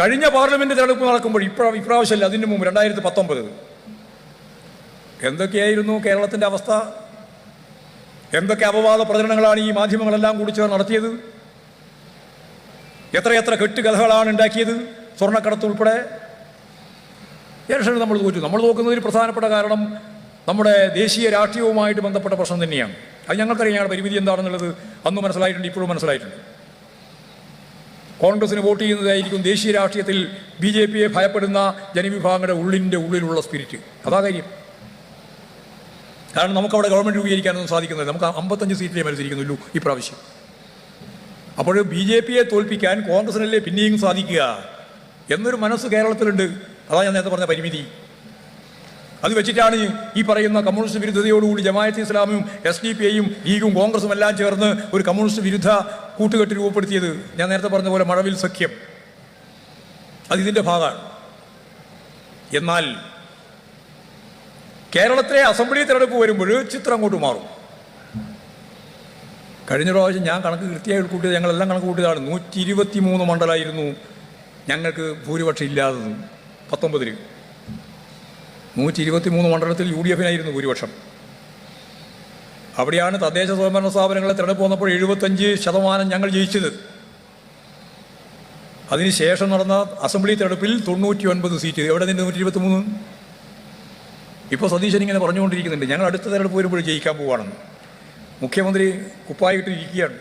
കഴിഞ്ഞ പാർലമെന്റ് തെരഞ്ഞെടുപ്പ് നടക്കുമ്പോൾ ഇപ്രാ ഇപ്രാവശ്യമല്ല അതിന് മുമ്പ് രണ്ടായിരത്തി പത്തൊമ്പത്. എന്തൊക്കെയായിരുന്നു കേരളത്തിന്റെ അവസ്ഥ? എന്തൊക്കെ അപവാദ പ്രചരണങ്ങളാണ് ഈ മാധ്യമങ്ങളെല്ലാം കൂടി ചേർന്ന് നടത്തിയത്? എത്രയെത്ര കെട്ടുകഥകളാണ് ഉണ്ടാക്കിയത് സ്വർണക്കടത്ത് ഉൾപ്പെടെ? ഇലക്ഷനിൽ നമ്മൾ തോറ്റു. നമ്മൾ നോക്കുന്നതിന് പ്രധാനപ്പെട്ട കാരണം നമ്മുടെ ദേശീയ രാഷ്ട്രീയവുമായിട്ട് ബന്ധപ്പെട്ട പ്രശ്നം തന്നെയാണ്. അത് ഞങ്ങൾക്കറിയാം. ഞങ്ങളുടെ പരിമിതി എന്താണെന്നുള്ളത് അന്ന് മനസ്സിലായിട്ടുണ്ട് ഇപ്പോഴും മനസ്സിലായിട്ടുണ്ട്. കോൺഗ്രസിന് വോട്ട് ചെയ്യുന്നതായിരിക്കും ദേശീയ രാഷ്ട്രീയത്തിൽ ബി ജെ പിയെ ഭയപ്പെടുന്ന ജനവിഭാഗങ്ങളുടെ ഉള്ളിന്റെ ഉള്ളിലുള്ള സ്പിരിറ്റ്. അതാ കാര്യം. കാരണം നമുക്കവിടെ ഗവൺമെന്റ് രൂപീകരിക്കാനൊന്നും സാധിക്കുന്നില്ല. നമുക്ക് അമ്പത്തഞ്ച് സീറ്റിലേ മത്സരിക്കുന്നുള്ളൂ ഇപ്രാവശ്യം അപ്പോൾ ബി ജെ പിയെ തോൽപ്പിക്കാൻ കോൺഗ്രസിനല്ലേ പിന്നെയും സാധിക്കുക? എന്നൊരു മനസ്സ് കേരളത്തിലുണ്ട്. അതാ ഞാൻ നേരത്തെ പറഞ്ഞ പരിമിതി. അത് വെച്ചിട്ടാണ് ഈ പറയുന്ന കമ്മ്യൂണിസ്റ്റ് വിരുദ്ധതയോടുകൂടി ജമായത്ത് ഇസ്ലാമും എസ് ഡി പി ഐയും ലീഗും കോൺഗ്രസും എല്ലാം ചേർന്ന് ഒരു കമ്മ്യൂണിസ്റ്റ് വിരുദ്ധ കൂട്ടുകെട്ട് രൂപപ്പെടുത്തിയത് ഞാൻ നേരത്തെ പറഞ്ഞ പോലെ മഴവിൽ സഖ്യം. അത് ഇതിന്റെ ഭാഗമാണ്. എന്നാൽ കേരളത്തിലെ അസംബ്ലി തെരഞ്ഞെടുപ്പ് വരുമ്പോൾ ചിത്രം അങ്ങോട്ട് മാറും. കഴിഞ്ഞ പ്രാവശ്യം ഞാൻ കണക്ക് കൃത്യമായി കൂട്ടിയത് ഞങ്ങളെല്ലാം കണക്ക് കൂട്ടിയതാണ്. നൂറ്റി ഇരുപത്തി മൂന്ന് മണ്ഡലമായിരുന്നു ഞങ്ങൾക്ക് ഭൂരിപക്ഷം ഇല്ലാതെ പത്തൊമ്പതിൽ നൂറ്റി ഇരുപത്തി മൂന്ന് മണ്ഡലത്തിൽ യു ഡി എഫിനായിരുന്നു ഭൂരിപക്ഷം. അവിടെയാണ് തദ്ദേശ സ്വയംഭരണ സ്ഥാപനങ്ങളെ തിരഞ്ഞെടുപ്പ് വന്നപ്പോൾ എഴുപത്തഞ്ച് ശതമാനം ഞങ്ങൾ ജയിച്ചത്. അതിനുശേഷം നടന്ന അസംബ്ലി തെരഞ്ഞെടുപ്പിൽ തൊണ്ണൂറ്റി ഒൻപത് സീറ്റ്. എവിടെ നിന്ന് നൂറ്റി ഇരുപത്തി മൂന്ന് ഇപ്പോൾ സതീശൻ ഇങ്ങനെ പറഞ്ഞുകൊണ്ടിരിക്കുന്നുണ്ട്. ഞങ്ങൾ അടുത്ത തെരഞ്ഞെടുപ്പ് വരുമ്പോൾ ജയിക്കാൻ പോവുകയാണെന്ന് മുഖ്യമന്ത്രി കുപ്പായിട്ടിരിക്കുകയാണ്.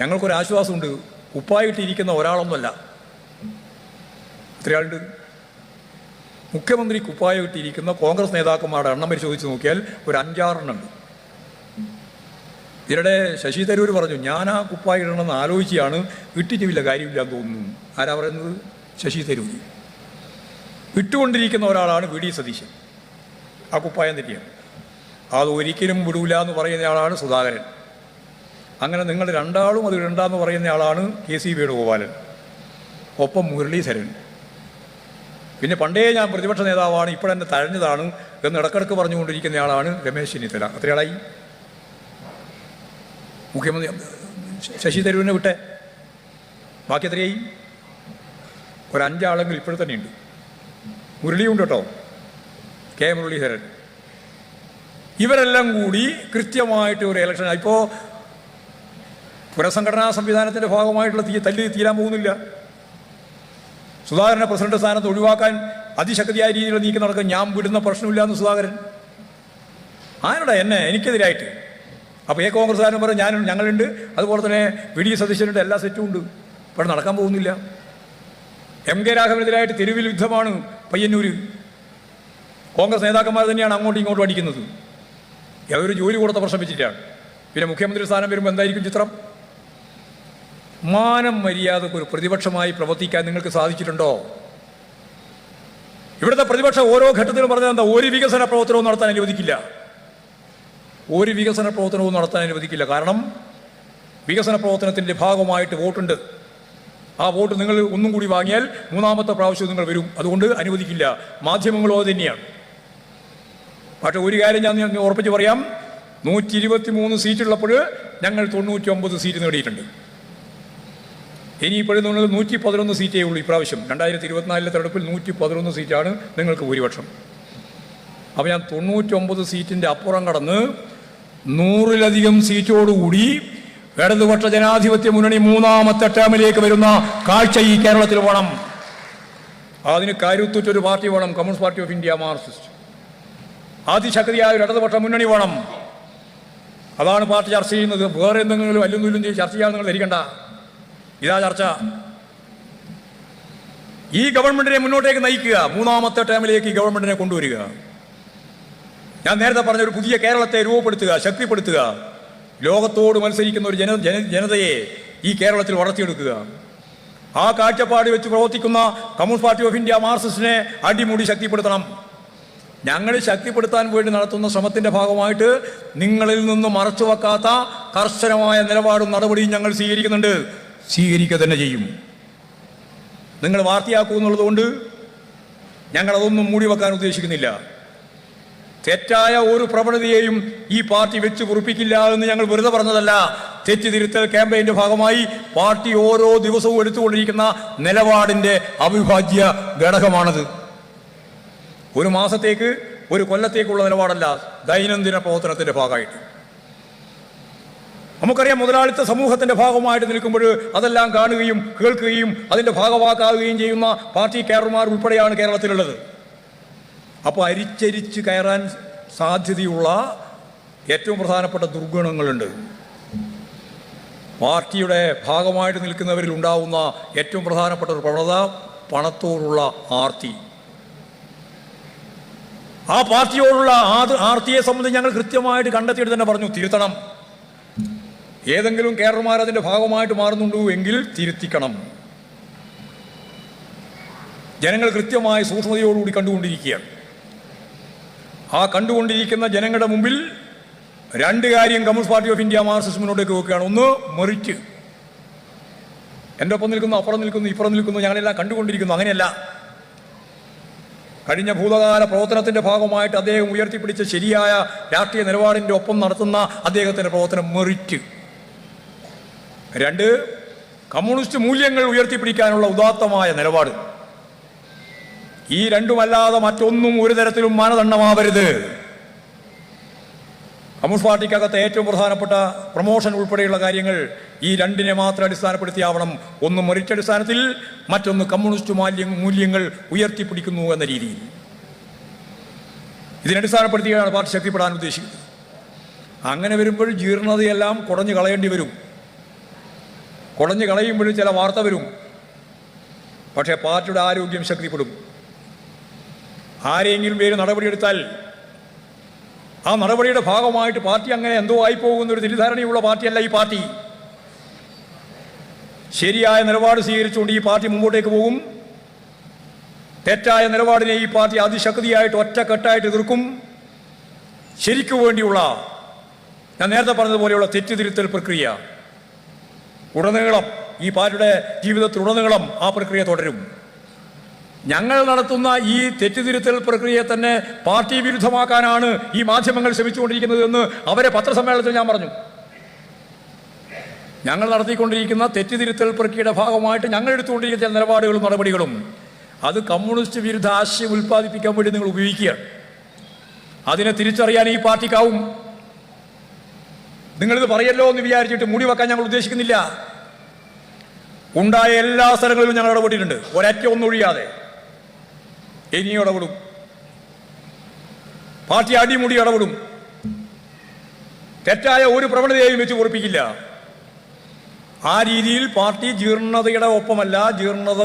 ഞങ്ങൾക്കൊരു ആശ്വാസമുണ്ട് കുപ്പായിട്ടിരിക്കുന്ന ഒരാളൊന്നുമല്ല. എത്രയാളുണ്ട്? മുഖ്യമന്ത്രി കുപ്പായം ഇട്ടിരിക്കുന്ന കോൺഗ്രസ് നേതാക്കന്മാരുടെ എണ്ണം പരിശോധിച്ച് നോക്കിയാൽ ഒരു അഞ്ചാറെണ്ണുണ്ട് ഇതിനിടെ ശശി തരൂർ പറഞ്ഞു ഞാൻ ആ കുപ്പായം ഇടണമെന്ന് ആലോചിച്ചാണ് ഇട്ടിട്ടുമില്ല കാര്യമില്ല എന്ന് തോന്നുന്നു. ആരാ പറയുന്നത്? ശശി തരൂർ. ഇട്ടുകൊണ്ടിരിക്കുന്ന ഒരാളാണ് വി. ഡി. സതീശൻ. ആ കുപ്പായം തെറ്റിയാണ് അത് ഒരിക്കലും വിടൂല എന്ന് പറയുന്ന ആളാണ് സുധാകരൻ. അങ്ങനെ നിങ്ങൾ രണ്ടാളും അത് ഇടണ്ടെന്ന് പറയുന്ന ആളാണ് കെ. സി. വേണുഗോപാലൻ. ഒപ്പം മുരളീധരൻ. പിന്നെ പണ്ടേ ഞാൻ പ്രതിപക്ഷ നേതാവാണ് ഇപ്പോഴെന്നെ തഴഞ്ഞതാണ് എന്ന് ഇടക്കിടക്ക് പറഞ്ഞുകൊണ്ടിരിക്കുന്ന ആളാണ് രമേശ് ചെന്നിത്തല. അത്രയാളായി? മുഖ്യമന്ത്രി ശശി തരൂരിനെ വിട്ടെ? ബാക്കി എത്രയായി? ഒരു അഞ്ചാളെങ്കിൽ ഇപ്പോഴും തന്നെയുണ്ട്. മുരളിയുണ്ട് കേട്ടോ കെ. മുരളീധരൻ. ഇവരെല്ലാം കൂടി കൃത്യമായിട്ട് ഒരു ഇലക്ഷൻ ഇപ്പോൾ പുനഃസംഘടനാ സംവിധാനത്തിന്റെ ഭാഗമായിട്ടുള്ള തീ തല്ലി തീരാൻ പോകുന്നില്ല. സുധാകരനെ പ്രസിഡന്റ് സ്ഥാനത്ത് ഒഴിവാക്കാൻ അതിശക്തിയായ രീതിയിൽ നീക്കി നടക്കാൻ ഞാൻ വിടുന്ന പ്രശ്നമില്ല എന്ന് സുധാകരൻ. ആരുടെ? എന്നെ. എനിക്കെതിരായിട്ട്. അപ്പോൾ ഏ കോൺഗ്രസ്സുകാരൻ പറയും ഞാനും ഞങ്ങളുണ്ട്. അതുപോലെ തന്നെ വി ഡി സതീശനുണ്ട്. എല്ലാ സെറ്റും ഉണ്ട്. ഇവിടെ നടക്കാൻ പോകുന്നില്ല. എം കെ രാഘവനെതിരായിട്ട് തെരുവിൽ യുദ്ധമാണ് പയ്യന്നൂര്. കോൺഗ്രസ് നേതാക്കന്മാർ തന്നെയാണ് അങ്ങോട്ടും ഇങ്ങോട്ടും അടിക്കുന്നത്. ഒരു ജോലി കൊടുത്ത പ്രശ്നം വെച്ചിട്ടാണ് പിന്നെ മുഖ്യമന്ത്രി സ്ഥാനം വരുമ്പോൾ എന്തായിരിക്കും ചിത്രം? മാനം മര്യാദയ്ക്ക് ഒരു പ്രതിപക്ഷമായി പ്രവർത്തിക്കാൻ നിങ്ങൾക്ക് സാധിച്ചിട്ടുണ്ടോ? ഇവിടുത്തെ പ്രതിപക്ഷം ഓരോ ഘട്ടത്തിലും പറഞ്ഞത് എന്താ ഒരു വികസന പ്രവർത്തനവും നടത്താൻ അനുവദിക്കില്ല. ഒരു വികസന പ്രവർത്തനവും നടത്താൻ അനുവദിക്കില്ല. കാരണം വികസന പ്രവർത്തനത്തിന്റെ ഭാഗമായിട്ട് വോട്ടുണ്ട്. ആ വോട്ട് നിങ്ങൾ ഒന്നും കൂടി വാങ്ങിയാൽ മൂന്നാമത്തെ പ്രാവശ്യം നിങ്ങൾ വരും. അതുകൊണ്ട് അനുവദിക്കില്ല. മാധ്യമങ്ങളോ അത് തന്നെയാണ്. പക്ഷേ ഒരു കാര്യം ഞാൻ ഞാൻ ഉറപ്പിച്ച് പറയാം. നൂറ്റി ഇരുപത്തി മൂന്ന് സീറ്റുള്ളപ്പോൾ ഞങ്ങൾ തൊണ്ണൂറ്റി ഒമ്പത് സീറ്റ് നേടിയിട്ടുണ്ട്. ഇനിയിപ്പോഴും നിങ്ങൾ നൂറ്റി പതിനൊന്ന് സീറ്റേ ഉള്ളൂ ഇപ്രാവശ്യം. രണ്ടായിരത്തി ഇരുപത്തിനാലിലെ തെരഞ്ഞെടുപ്പിൽ നൂറ്റി പതിനൊന്ന് സീറ്റാണ് നിങ്ങൾക്ക് ഭൂരിപക്ഷം. അപ്പോൾ ഞാൻ തൊണ്ണൂറ്റൊമ്പത് സീറ്റിന്റെ അപ്പുറം കടന്ന് നൂറിലധികം സീറ്റോടുകൂടി ഇടതുപക്ഷ ജനാധിപത്യ മുന്നണി മൂന്നാമത്തെ ടേമിലേക്ക് വരുന്ന കാഴ്ച ഈ കേരളത്തിൽ വേണം. അതിന് കരുത്തുറ്റൊരു പാർട്ടി വേണം communist party of India Marxist അതിശക്തിയായ ഒരു ഇടതുപക്ഷ മുന്നണി വേണം. അതാണ് പാർട്ടി ചർച്ച ചെയ്യുന്നത്. വേറെ എന്തെങ്കിലും അല്ലും ചർച്ച ചെയ്യാൻ നിങ്ങൾ ധരിക്കണ്ട. ഇതാ ചർച്ച. ഈ ഗവൺമെന്റിനെ മുന്നോട്ടേക്ക് നയിക്കുക. മൂന്നാമത്തെ ടേമിലേക്ക് ഈ ഗവൺമെന്റിനെ കൊണ്ടുവരിക. ഞാൻ നേരത്തെ പറഞ്ഞ ഒരു പുതിയ കേരളത്തെ രൂപപ്പെടുത്തുക ശക്തിപ്പെടുത്തുക. ലോകത്തോട് മത്സരിക്കുന്ന ഒരു ജന ജന ജനതയെ ഈ കേരളത്തിൽ വളർത്തിയെടുക്കുക. ആ കാഴ്ചപ്പാട് വെച്ച് പ്രവർത്തിക്കുന്ന കമ്മ്യൂണിസ്റ്റ് പാർട്ടി ഓഫ് ഇന്ത്യ മാർസിസ്റ്റിനെ അടിമുടി ശക്തിപ്പെടുത്തണം. ഞങ്ങൾ ശക്തിപ്പെടുത്താൻ വേണ്ടി നടത്തുന്ന ശ്രമത്തിന്റെ ഭാഗമായിട്ട് നിങ്ങളിൽ നിന്ന് മറച്ചു വെക്കാത്ത കർശനമായ നിലപാടും നടപടിയും ഞങ്ങൾ സ്വീകരിക്കുന്നുണ്ട്. സ്വീകരിക്കുക തന്നെ ചെയ്യും. നിങ്ങൾ വാർത്തയാക്കൂ എന്നുള്ളതുകൊണ്ട് ഞങ്ങളതൊന്നും മൂടി വെക്കാൻ ഉദ്ദേശിക്കുന്നില്ല. തെറ്റായ ഒരു പ്രവണതയെയും ഈ പാർട്ടി വെച്ച് കുറിപ്പിക്കില്ല എന്ന് ഞങ്ങൾ വെറുതെ പറഞ്ഞതല്ല. തെറ്റ് തിരുത്തൽ ക്യാമ്പയിന്റെ ഭാഗമായി പാർട്ടി ഓരോ ദിവസവും എടുത്തുകൊണ്ടിരിക്കുന്ന നിലപാടിന്റെ അവിഭാജ്യ ഘടകമാണത്. ഒരു മാസത്തേക്ക് ഒരു കൊല്ലത്തേക്കുള്ള നിലപാടല്ല ദൈനംദിന പ്രവർത്തനത്തിന്റെ ഭാഗമായിട്ട്. നമുക്കറിയാം മുതലാളിത്ത സമൂഹത്തിന്റെ ഭാഗമായിട്ട് നിൽക്കുമ്പോൾ അതെല്ലാം കാണുകയും കേൾക്കുകയും അതിന്റെ ഭാഗവാക്കാവുകയും ചെയ്യുന്ന പാർട്ടി കയറുമാർ ഉൾപ്പെടെയാണ് കേരളത്തിലുള്ളത്. അപ്പോൾ അരിച്ചരിച്ച് കയറാൻ സാധ്യതയുള്ള ഏറ്റവും പ്രധാനപ്പെട്ട ദുർഗുണങ്ങളുണ്ട്. പാർട്ടിയുടെ ഭാഗമായിട്ട് നിൽക്കുന്നവരിൽ ഉണ്ടാവുന്ന ഏറ്റവും പ്രധാനപ്പെട്ട ഒരു പ്രവണത പണത്തോടുള്ള ആർത്തി. ആ പാർട്ടിയോടുള്ള ആർത്തിയെ സംബന്ധിച്ച് ഞങ്ങൾ കൃത്യമായിട്ട് കണ്ടെത്തിയിട്ട് തന്നെ പറഞ്ഞു തിരുത്തണം. ഏതെങ്കിലും കേരളമാർ അതിന്റെ ഭാഗമായിട്ട് മാറുന്നുണ്ടോ എങ്കിൽ തിരുത്തിക്കണം. ജനങ്ങൾ കൃത്യമായി സൂക്ഷ്മതയോടുകൂടി കണ്ടുകൊണ്ടിരിക്കുകയാണ്. ആ കണ്ടുകൊണ്ടിരിക്കുന്ന ജനങ്ങളുടെ മുമ്പിൽ രണ്ട് കാര്യം communist party of India Marxist മുന്നോട്ടേക്ക് വെക്കുകയാണ്. ഒന്ന് മെറിറ്റ്. എന്റെ ഒപ്പം നിൽക്കുന്നു അപ്പുറം നിൽക്കുന്നു ഇപ്പുറം നിൽക്കുന്നു ഞങ്ങളെല്ലാം കണ്ടുകൊണ്ടിരിക്കുന്നു. അങ്ങനെയല്ല. കഴിഞ്ഞ ഭൂതകാല പ്രവർത്തനത്തിന്റെ ഭാഗമായിട്ട് അദ്ദേഹം ഉയർത്തിപ്പിടിച്ച ശരിയായ രാഷ്ട്രീയ നിലപാടിന്റെ ഒപ്പം നടത്തുന്ന അദ്ദേഹത്തിന്റെ പ്രവർത്തനം മെറിറ്റ്. രണ്ട് കമ്മ്യൂണിസ്റ്റ് മൂല്യങ്ങൾ ഉയർത്തിപ്പിടിക്കാനുള്ള ഉദാത്തമായ നിലപാട്. ഈ രണ്ടുമല്ലാതെ മറ്റൊന്നും ഒരു തരത്തിലും മാനദണ്ഡമാവരുത്. കമ്മ്യൂണിസ്റ്റ് പാർട്ടിക്കകത്തെ ഏറ്റവും പ്രധാനപ്പെട്ട പ്രൊമോഷൻ ഉൾപ്പെടെയുള്ള കാര്യങ്ങൾ ഈ രണ്ടിനെ മാത്രം അടിസ്ഥാനപ്പെടുത്തിയാവണം. ഒന്ന് മെറിറ്റ് അടിസ്ഥാനത്തിൽ മറ്റൊന്ന് കമ്മ്യൂണിസ്റ്റ് മാല്യ മൂല്യങ്ങൾ ഉയർത്തിപ്പിടിക്കുന്നു എന്ന രീതിയിൽ. ഇതിനടിസ്ഥാനപ്പെടുത്തിയാണ് പാർട്ടി ശക്തിപ്പെടാൻ ഉദ്ദേശിക്കുന്നത്. അങ്ങനെ വരുമ്പോൾ ജീർണതയെല്ലാം കുറഞ്ഞു കളയേണ്ടി വരും. കുടഞ്ഞു കളയുമ്പോഴും ചില വാർത്ത വരും. പക്ഷേ പാർട്ടിയുടെ ആരോഗ്യം ശക്തിപ്പെടും. ആരെങ്കിലും പേര് നടപടിയെടുത്താൽ ആ നടപടിയുടെ ഭാഗമായിട്ട് പാർട്ടി അങ്ങനെ എന്തോ ആയി പോകുന്ന ഒരു തെറ്റിദ്ധാരണയുള്ള പാർട്ടിയല്ല ഈ പാർട്ടി. ശരിയായ നിലപാട് സ്വീകരിച്ചുകൊണ്ട് ഈ പാർട്ടി മുമ്പോട്ടേക്ക് പോകും. തെറ്റായ നിലപാടിനെ ഈ പാർട്ടി അതിശക്തിയായിട്ട് ഒറ്റക്കെട്ടായിട്ട് എതിർക്കും. ശരിക്കു വേണ്ടിയുള്ള ഞാൻ നേരത്തെ പറഞ്ഞതുപോലെയുള്ള തെറ്റുതിരുത്തൽ പ്രക്രിയ. ഉടനീളം ഈ പാർട്ടിയുടെ ജീവിതത്തിലുടനീളം ആ പ്രക്രിയ തുടരും. ഞങ്ങൾ നടത്തുന്ന ഈ തെറ്റുതിരുത്തൽ പ്രക്രിയയെ തന്നെ പാർട്ടി വിരുദ്ധമാക്കാനാണ് ഈ മാധ്യമങ്ങൾ ശ്രമിച്ചുകൊണ്ടിരിക്കുന്നത് എന്ന് അവരെ പത്രസമ്മേളനത്തിൽ ഞാൻ പറഞ്ഞു. ഞങ്ങൾ നടത്തിക്കൊണ്ടിരിക്കുന്ന തെറ്റുതിരുത്തൽ പ്രക്രിയയുടെ ഭാഗമായിട്ട് ഞങ്ങൾ എടുത്തുകൊണ്ടിരിക്കുന്ന ചില നിലപാടുകളും നടപടികളും. അത് കമ്മ്യൂണിസ്റ്റ് വിരുദ്ധ ആശയം ഉൽപ്പാദിപ്പിക്കാൻ വേണ്ടി നിങ്ങൾ ഉപയോഗിക്കുകയാണ് അതിനെ തിരിച്ചറിയാൻ ഈ പാർട്ടിക്കാവും. നിങ്ങളിത് പറയല്ലോ എന്ന് വിചാരിച്ചിട്ട് മുടി വെക്കാൻ ഞങ്ങൾ ഉദ്ദേശിക്കുന്നില്ല. ഉണ്ടായ എല്ലാ സ്ഥലങ്ങളിലും ഞങ്ങൾ ഇടപെട്ടിട്ടുണ്ട്. ഒരറ്റ ഒന്നൊഴിയാതെ ഇനിയും ഇടപെടും. പാർട്ടി അടിമുടി ഇടപെടും. തെറ്റായ ഒരു പ്രവണതയെയും വെച്ച് ഉറപ്പിക്കില്ല ആ രീതിയിൽ പാർട്ടി ജീർണതയുടെ ഒപ്പമല്ല ജീർണത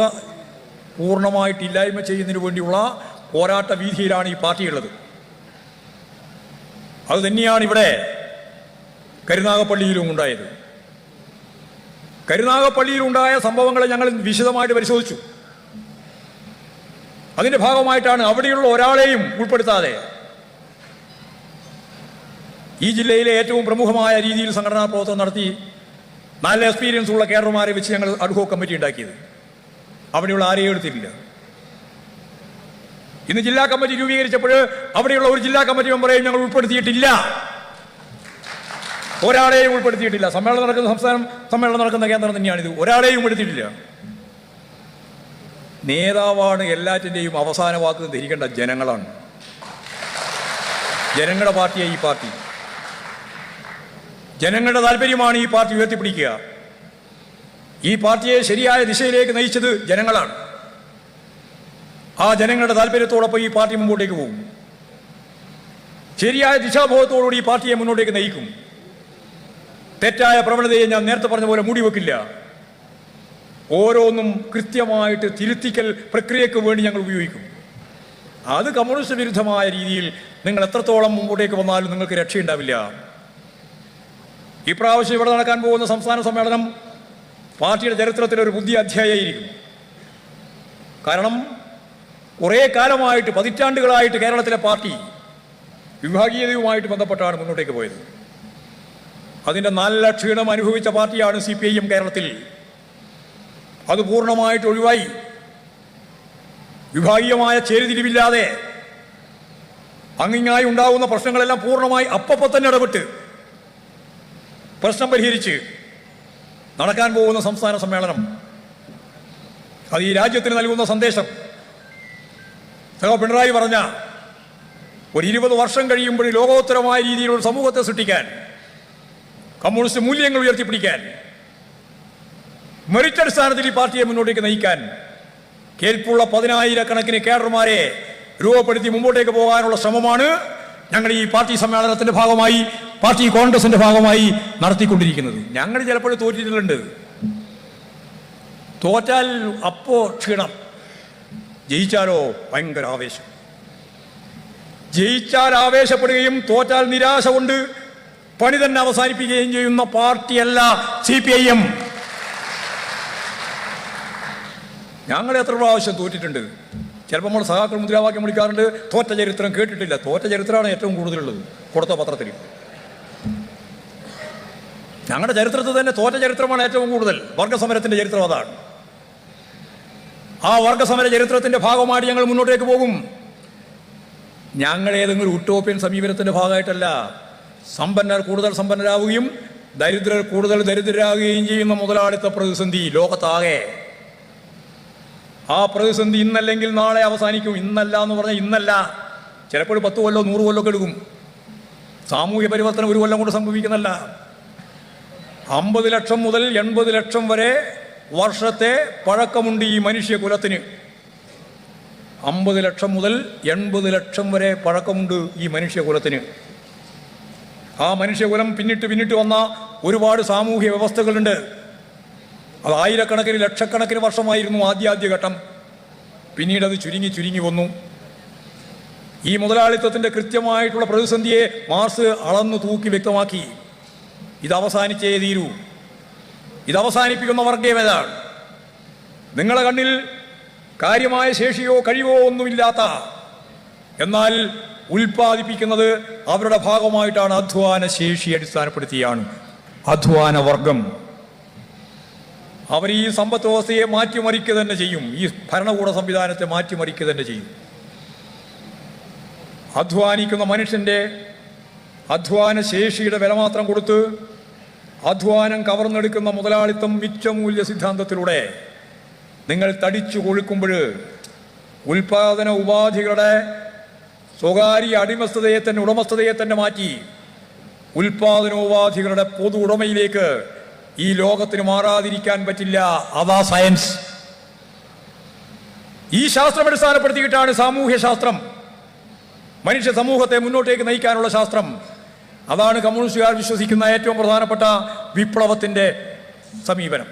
പൂർണമായിട്ട് ഇല്ലായ്മ ചെയ്യുന്നതിന് വേണ്ടിയുള്ള പോരാട്ട വീതിയിലാണ് ഈ പാർട്ടിയുള്ളത് അത് തന്നെയാണ് ഇവിടെ കരുനാഗപ്പള്ളിയിലും ഉണ്ടായത്. കരുനാഗപ്പള്ളിയിലുണ്ടായ സംഭവങ്ങളെ ഞങ്ങൾ വിശദമായിട്ട് പരിശോധിച്ചു. അതിന്റെ ഭാഗമായിട്ടാണ് അവിടെയുള്ള ഒരാളെയും ഉൾപ്പെടുത്താതെ ഈ ജില്ലയിലെ ഏറ്റവും പ്രമുഖമായ രീതിയിൽ സംഘടനാ പ്രവർത്തനം നടത്തി നല്ല എക്സ്പീരിയൻസ് ഉള്ള കേഡർമാരെ വെച്ച് ഞങ്ങൾ അഡ്ഹോ കമ്മിറ്റി ഉണ്ടാക്കിയത്. അവിടെയുള്ള ആരെയും എടുത്തിട്ടില്ല. ഇന്ന് ജില്ലാ കമ്മിറ്റി രൂപീകരിച്ചപ്പോൾ അവിടെയുള്ള ഒരു ജില്ലാ കമ്മിറ്റി മെമ്പറെയും ഞങ്ങൾ ഉൾപ്പെടുത്തിയിട്ടില്ല. ഒരാളെയും ഉൾപ്പെടുത്തിയിട്ടില്ല. സമ്മേളനം നടക്കുന്ന സംസ്ഥാനം സമ്മേളനം നടക്കുന്ന കേന്ദ്രം തന്നെയാണിത് ഒരാളെയും ഉൾപ്പെടുത്തിയിട്ടില്ല. നേതാവാണ് എല്ലാറ്റിന്റെയും അവസാന വാക്ക് ധരിക്കേണ്ട ജനങ്ങളാണ്. ജനങ്ങളുടെ പാർട്ടിയായി ഈ പാർട്ടി. ജനങ്ങളുടെ താല്പര്യമാണ് ഈ പാർട്ടി ഉയർത്തിപ്പിടിക്കുക. ഈ പാർട്ടിയെ ശരിയായ ദിശയിലേക്ക് നയിച്ചത് ജനങ്ങളാണ്. ആ ജനങ്ങളുടെ താല്പര്യത്തോടൊപ്പം ഈ പാർട്ടി മുമ്പോട്ടേക്ക് പോകും. ശരിയായ ദിശാബോധത്തോടുകൂടി ഈ പാർട്ടിയെ മുന്നോട്ടേക്ക് നയിക്കും. തെറ്റായ പ്രവണതയെ ഞാൻ നേരത്തെ പറഞ്ഞ പോലെ മൂടി വെക്കില്ല. ഓരോന്നും കൃത്യമായിട്ട് തിരുത്തിക്കൽ പ്രക്രിയക്ക് വേണ്ടി ഞങ്ങൾ ഉപയോഗിക്കും. അത് കമ്മ്യൂണിസ്റ്റ് വിരുദ്ധമായ രീതിയിൽ നിങ്ങൾ എത്രത്തോളം മുമ്പോട്ടേക്ക് വന്നാലും നിങ്ങൾക്ക് രക്ഷയുണ്ടാവില്ല. ഇപ്രാവശ്യം ഇവിടെ നടക്കാൻ പോകുന്ന സംസ്ഥാന സമ്മേളനം പാർട്ടിയുടെ ചരിത്രത്തിലെ ഒരു പുതിയ അധ്യായമായിരിക്കും. കാരണം കുറേ കാലമായിട്ട് പതിറ്റാണ്ടുകളായിട്ട് കേരളത്തിലെ പാർട്ടി വിഭാഗീയതയുമായിട്ട് ബന്ധപ്പെട്ടാണ് മുന്നോട്ടേക്ക് പോയത്. അതിന്റെ നല്ല ക്ഷീണം അനുഭവിച്ച പാർട്ടിയാണ് സി പി ഐ എം കേരളത്തിൽ. അത് പൂർണമായിട്ട് ഒഴിവായി. വിഭാഗീയമായ ചേരിതിരിവില്ലാതെ അങ്ങിങ്ങായി ഉണ്ടാകുന്ന പ്രശ്നങ്ങളെല്ലാം പൂർണമായി അപ്പപ്പോൾ തന്നെ ഇടപെട്ട് പ്രശ്നം പരിഹരിച്ച് നടക്കാൻ പോകുന്ന സംസ്ഥാന സമ്മേളനം. അത് ഈ രാജ്യത്തിന് നൽകുന്ന സന്ദേശം. സഹ പിണറായി പറഞ്ഞ ഒരു ഇരുപത് വർഷം കഴിയുമ്പോൾ ലോകോത്തരമായ രീതിയിലുള്ള സമൂഹത്തെ സൃഷ്ടിക്കാൻ കമ്മ്യൂണിസ്റ്റ് മൂല്യങ്ങൾ ഉയർത്തിപ്പിടിക്കാൻ മെറിറ്റ് അടിസ്ഥാനത്തിൽ ഈ പാർട്ടിയെ മുന്നോട്ടേക്ക് നയിക്കാൻ കേൾപ്പുള്ള പതിനായിരക്കണക്കിന് കേഡർമാരെ രൂപപ്പെടുത്തി മുമ്പോട്ടേക്ക് പോകാനുള്ള ശ്രമമാണ് ഞങ്ങൾ ഈ പാർട്ടി സമ്മേളനത്തിന്റെ ഭാഗമായി പാർട്ടി കോൺഗ്രസിന്റെ ഭാഗമായി നടത്തിക്കൊണ്ടിരിക്കുന്നത്. ഞങ്ങൾ ചിലപ്പോൾ തോറ്റിട്ടുണ്ട്. തോറ്റാൽ അപ്പോ ക്ഷീണം. ജയിച്ചാലോ ഭയങ്കര ആവേശം. ജയിച്ചാൽ ആവേശപ്പെടുകയും തോറ്റാൽ നിരാശ കൊണ്ട് പണി തന്നെ അവസാനിപ്പിക്കുകയും ചെയ്യുന്ന പാർട്ടിയല്ല സി പി ഐ എം ഞങ്ങൾ എത്ര പ്രാവശ്യം തോറ്റിട്ടുണ്ട്? ചിലപ്പോൾ നമ്മൾ സഹാക്കൾ മുദ്രാവാക്യം വിളിക്കാറുണ്ട്. തോറ്റ ചരിത്രം കേട്ടിട്ടില്ല. തോറ്റ ചരിത്രമാണ് ഏറ്റവും കൂടുതലുള്ളത്. കൊടുത്ത പത്രത്തിൽ. ഞങ്ങളുടെ ചരിത്രത്തിൽ തന്നെ തോറ്റ ചരിത്രമാണ് ഏറ്റവും കൂടുതൽ. വർഗസമരത്തിന്റെ ചരിത്രം അതാണ്. ആ വർഗസമര ചരിത്രത്തിന്റെ ഭാഗമായിട്ട് ഞങ്ങൾ മുന്നോട്ടേക്ക് പോകും. ഞങ്ങൾ ഏതെങ്കിലും ഉട്ടോപ്യൻ സമീപനത്തിന്റെ ഭാഗമായിട്ടല്ല. സമ്പന്നർ കൂടുതൽ സമ്പന്നരാവുകയും ദരിദ്രർ കൂടുതൽ ദരിദ്രരാകുകയും ചെയ്യുന്ന മുതലാളിത്ത പ്രതിസന്ധി ലോകത്താകെ. ആ പ്രതിസന്ധി ഇന്നല്ലെങ്കിൽ നാളെ അവസാനിക്കും. ഇന്നല്ല എന്ന് പറഞ്ഞാൽ ഇന്നല്ല. ചിലപ്പോൾ പത്ത് കൊല്ലോ നൂറ് കൊല്ലോ ഒക്കെ എടുക്കും. സാമൂഹ്യ പരിവർത്തനം ഒരു കൊല്ലം കൊണ്ട് സംഭവിക്കുന്നല്ല. അമ്പത് ലക്ഷം മുതൽ എൺപത് ലക്ഷം വരെ വർഷത്തെ പഴക്കമുണ്ട് ഈ മനുഷ്യകുലത്തിന് അമ്പത് ലക്ഷം മുതൽ എൺപത് ലക്ഷം വരെ പഴക്കമുണ്ട് ഈ മനുഷ്യകുലത്തിന് ആ മനുഷ്യകുലം പിന്നിട്ട് പിന്നിട്ട് വന്ന ഒരുപാട് സാമൂഹ്യ വ്യവസ്ഥകളുണ്ട്. അത് ആയിരക്കണക്കിന് ലക്ഷക്കണക്കിന് വർഷമായിരുന്നു ഘട്ടം പിന്നീട് അത് ചുരുങ്ങി ചുരുങ്ങി വന്നു. ഈ മുതലാളിത്തത്തിന്റെ കൃത്യമായിട്ടുള്ള പ്രതിസന്ധിയെ മാർസ് അളന്നു തൂക്കി വ്യക്തമാക്കി. ഇത് അവസാനിച്ചേ തീരൂ. ഇത് അവസാനിപ്പിക്കുന്ന വർഗീയം ഏതാണ്? നിങ്ങളെ കണ്ണിൽ കാര്യമായ ശേഷിയോ കഴിവോ ഒന്നുമില്ലാത്ത. എന്നാൽ ഉൽപ്പാദിപ്പിക്കുന്നത് അവരുടെ ഭാഗമായിട്ടാണ് അധ്വാന ശേഷി അടിസ്ഥാനപ്പെടുത്തിയാണ്. അധ്വാന വർഗം. അവർ ഈ സമ്പത്ത് വ്യവസ്ഥയെ മാറ്റിമറിക്കുക തന്നെ ചെയ്യും. ഈ ഭരണകൂട സംവിധാനത്തെ മാറ്റിമറിക്കുക തന്നെ ചെയ്യും. അധ്വാനിക്കുന്ന മനുഷ്യന്റെ അധ്വാന ശേഷിയുടെ വില മാത്രം കൊടുത്ത് അധ്വാനം കവർന്നെടുക്കുന്ന മുതലാളിത്തം മിച്ചമൂല്യ സിദ്ധാന്തത്തിലൂടെ നിങ്ങൾ തടിച്ചു കൊഴുക്കുമ്പോൾ ഉൽപാദന ഉപാധികളുടെ സ്വകാര്യ അടിമസ്ഥതയെ തന്നെ ഉടമസ്ഥതയെ തന്നെ മാറ്റി ഉൽപാദനോപാധികളുടെ പൊതു ഉടമയിലേക്ക് ഈ ലോകത്തിന് മാറാതിരിക്കാൻ പറ്റില്ല. അതാ സയൻസ്. ഈ ശാസ്ത്രം അടിസ്ഥാനപ്പെടുത്തിയിട്ടാണ് സാമൂഹ്യ ശാസ്ത്രം മനുഷ്യ സമൂഹത്തെ മുന്നോട്ടേക്ക് നയിക്കാനുള്ള ശാസ്ത്രം. അതാണ് കമ്മ്യൂണിസ്റ്റുകാർ വിശ്വസിക്കുന്ന ഏറ്റവും പ്രധാനപ്പെട്ട വിപ്ലവത്തിന്റെ സമീപനം.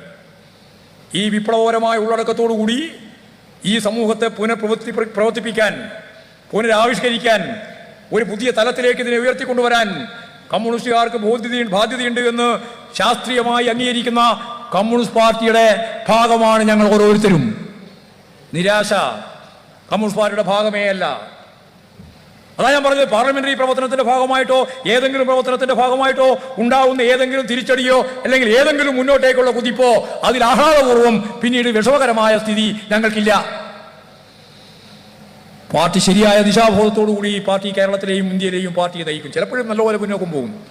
ഈ വിപ്ലവപരമായ ഉള്ളടക്കത്തോടുകൂടി ഈ സമൂഹത്തെ പുനഃപ്രവർത്തി പ്രവർത്തിപ്പിക്കാൻ പുനരാവിഷ്കരിക്കാൻ ഒരു പുതിയ തലത്തിലേക്ക് ഇതിനെ ഉയർത്തിക്കൊണ്ടുവരാൻ കമ്മ്യൂണിസ്റ്റുകാർക്ക് ബോധ്യത ബാധ്യതയുണ്ട് എന്ന് ശാസ്ത്രീയമായി അംഗീകരിക്കുന്ന കമ്മ്യൂണിസ്റ്റ് പാർട്ടിയുടെ ഭാഗമാണ് ഞങ്ങൾ ഓരോരുത്തരും. നിരാശ കമ്മ്യൂണിസ്റ്റ് പാർട്ടിയുടെ ഭാഗമേ അല്ല. അതാ ഞാൻ പറഞ്ഞത് പാർലമെന്ററി പ്രവർത്തനത്തിന്റെ ഭാഗമായിട്ടോ ഏതെങ്കിലും പ്രവർത്തനത്തിന്റെ ഭാഗമായിട്ടോ ഉണ്ടാവുന്ന ഏതെങ്കിലും തിരിച്ചടിയോ അല്ലെങ്കിൽ ഏതെങ്കിലും മുന്നോട്ടേക്കുള്ള കുതിപ്പോ അതിൽ ആഹ്ലാദപൂർവം പിന്നീട് വിഷമകരമായ സ്ഥിതി ഞങ്ങൾക്കില്ല. പാർട്ടി ശരിയായ ദിശാബോധത്തോടുകൂടി ഈ പാർട്ടി കേരളത്തിലെയും ഇന്ത്യയിലെയും പാർട്ടിയെ നയിക്കും. ചിലപ്പോഴും നല്ലപോലെ മുന്നോക്കം പോകും.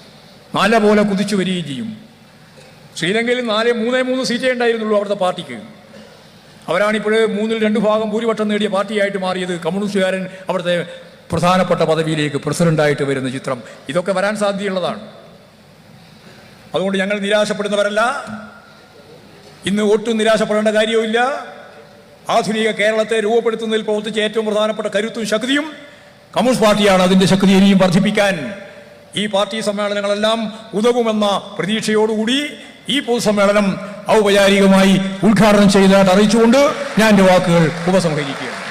നല്ലപോലെ കുതിച്ചു വരികയും ചെയ്യും. ശ്രീലങ്കയിൽ നാല് മൂന്നേ മൂന്ന് സീറ്റേ ഉണ്ടായിരുന്നുള്ളൂ അവിടുത്തെ പാർട്ടിക്ക്. അവരാണിപ്പോൾ മൂന്നിൽ രണ്ട് ഭാഗം ഭൂരിപക്ഷം നേടിയ പാർട്ടിയായിട്ട് മാറിയത് കമ്മ്യൂണിസ്റ്റുകാരൻ അവിടുത്തെ പ്രധാനപ്പെട്ട പദവിയിലേക്ക് പ്രസിഡന്റായിട്ട് വരുന്ന ചിത്രം. ഇതൊക്കെ വരാൻ സാധ്യതയുള്ളതാണ്. അതുകൊണ്ട് ഞങ്ങൾ നിരാശപ്പെടുന്നവരല്ല. ഇന്ന് ഒട്ടും നിരാശപ്പെടേണ്ട കാര്യവുമില്ല. ആധുനിക കേരളത്തെ രൂപപ്പെടുത്തുന്നതിൽ പ്രവർത്തിച്ച ഏറ്റവും പ്രധാനപ്പെട്ട കരുത്തും ശക്തിയും കമ്മ്യൂണിസ്റ്റ് പാർട്ടിയാണ് അതിന്റെ ശക്തി ഇനിയും വർദ്ധിപ്പിക്കാൻ. ഈ പാർട്ടി സമ്മേളനങ്ങളെല്ലാം ഉതകുമെന്ന പ്രതീക്ഷയോടുകൂടി ഈ പൊതുസമ്മേളനം ഔപചാരികമായി ഉദ്ഘാടനം ചെയ്തതായിട്ട് അറിയിച്ചുകൊണ്ട് ഞാൻ എന്റെ വാക്കുകൾ ഉപസംഹരിക്കുകയാണ്.